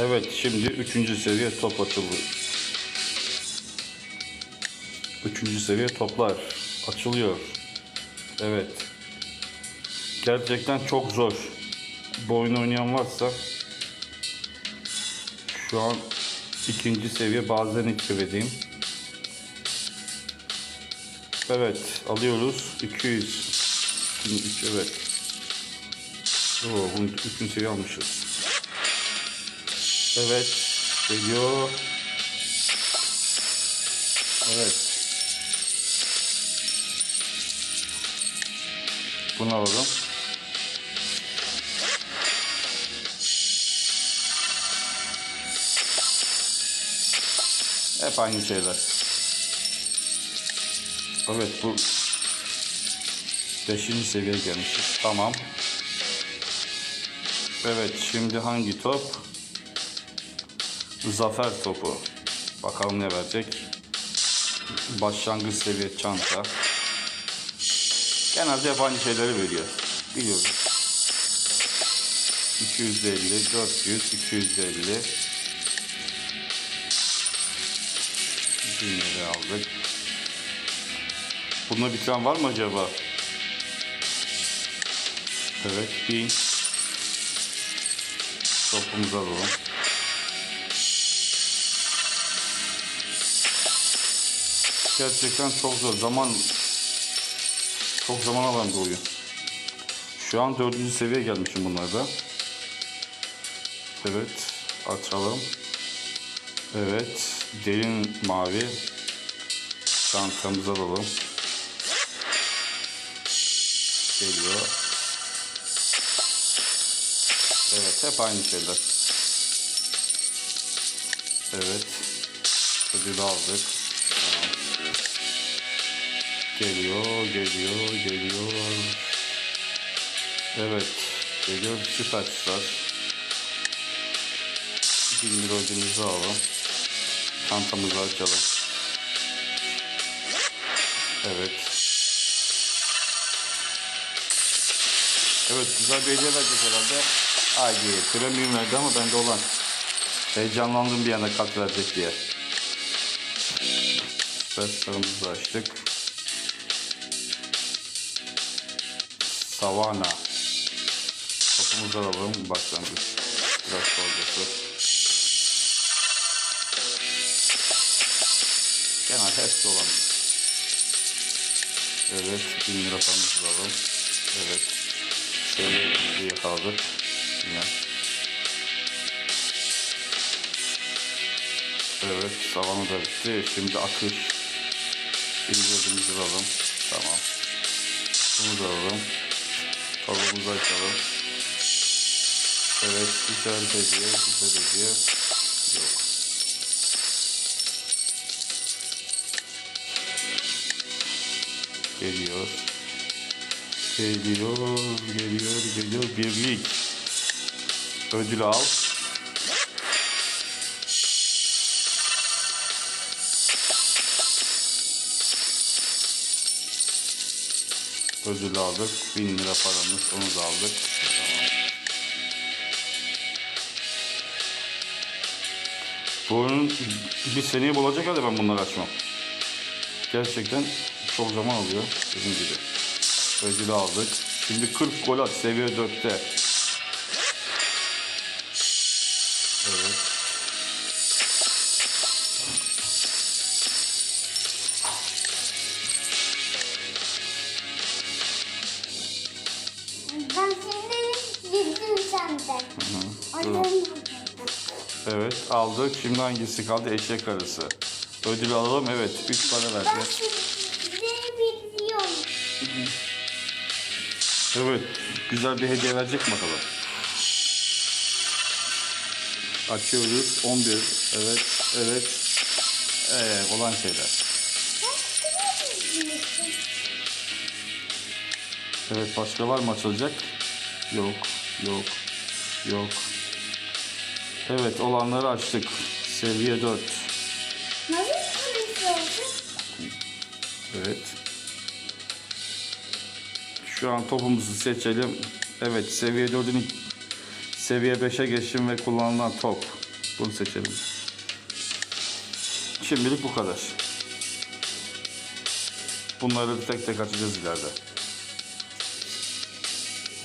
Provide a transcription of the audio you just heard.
Evet şimdi üçüncü seviye top açıldı. Üçüncü seviye toplar açılıyor. Evet. Gerçekten çok zor. Bu oyunu oynayan varsa şu an ikinci seviye bazen ilk seviyedeyim. Evet alıyoruz 200 2003 evet. Oo, bunu üçüncü seviye almışız. Evet geliyor. Evet. Bunu alalım. Hep aynı şeyler. Evet bu beşinci seviyeye gelmişiz. Tamam. Evet şimdi hangi top? Zafer topu. Bakalım ne verecek. Başlangıç seviye çanta. Genelde hep aynı şeyleri veriyor. Biliyoruz. 250, 400, 250. 1000 lira aldık. Bunda bitiren var mı acaba? Evet, 1000. Topumuzu alalım. Gerçekten çok zor. Zaman çok zaman alan bir oyun. Şu an dördüncü seviyeye gelmişim bunlarda. Evet. Açalım. Evet. Derin mavi. Çantamızı alalım. Geliyor. Evet. Hep aynı şeyler. Evet. Ödülü aldık. Geliyor, geliyor, geliyor. Evet, geliyor süperstar. 1000 lira ödülümüzü alalım. Çantamızı açalım. Evet. Evet, güzel bir hediye verecek herhalde. Haydi, premium verdi ama bende olan. Heyecanlandım bir yana kart verecek diye. Süperstarımızı açtık. Savana. Topumuzu alalım. Başlangıç. Biraz fazlası. Genel hepsi olan. Evet. 1000 lira paramızı alalım. Evet. Seviyemizi yakaladık. Yine. Evet. Savana da bitti. Şimdi akış. İlgimizi alalım. Tamam. Bunu da alalım. Tavuğumuzu açalım. Evet, güzel hediye, güzel hediye. Yok. Geliyor. Geliyor, geliyor, geliyor. Birlik. Ödül al. Ödül aldık. 1000 lira paramız. Onu da aldık. Tamam. Bu oyunun bir seneye bulacak hadi ben bunları açmam. Gerçekten çok zaman alıyor. Dediğim gibi. Ödülü aldık. Şimdi 40 gol at seviye 4'te. Evet aldık. Şimdi hangisi kaldı? Eşek arısı. Ödülü alalım. Evet. 3 para Ben verdi. biliyorum. Evet. Güzel bir hediye verecek mi bakalım? Açıyoruz. 11. Evet. Evet. Ee, olan şeyler. Ben size biliyorum. Evet. Başka var mı açılacak? Yok. Yok. Yok. Evet. Olanları açtık. Seviye 4. Nasıl? Evet. Şu an topumuzu seçelim. Evet. Seviye 4'ün seviye 5'e geçtim ve kullanılan top. Bunu seçelim. Şimdilik bu kadar. Bunları tek tek açacağız ileride.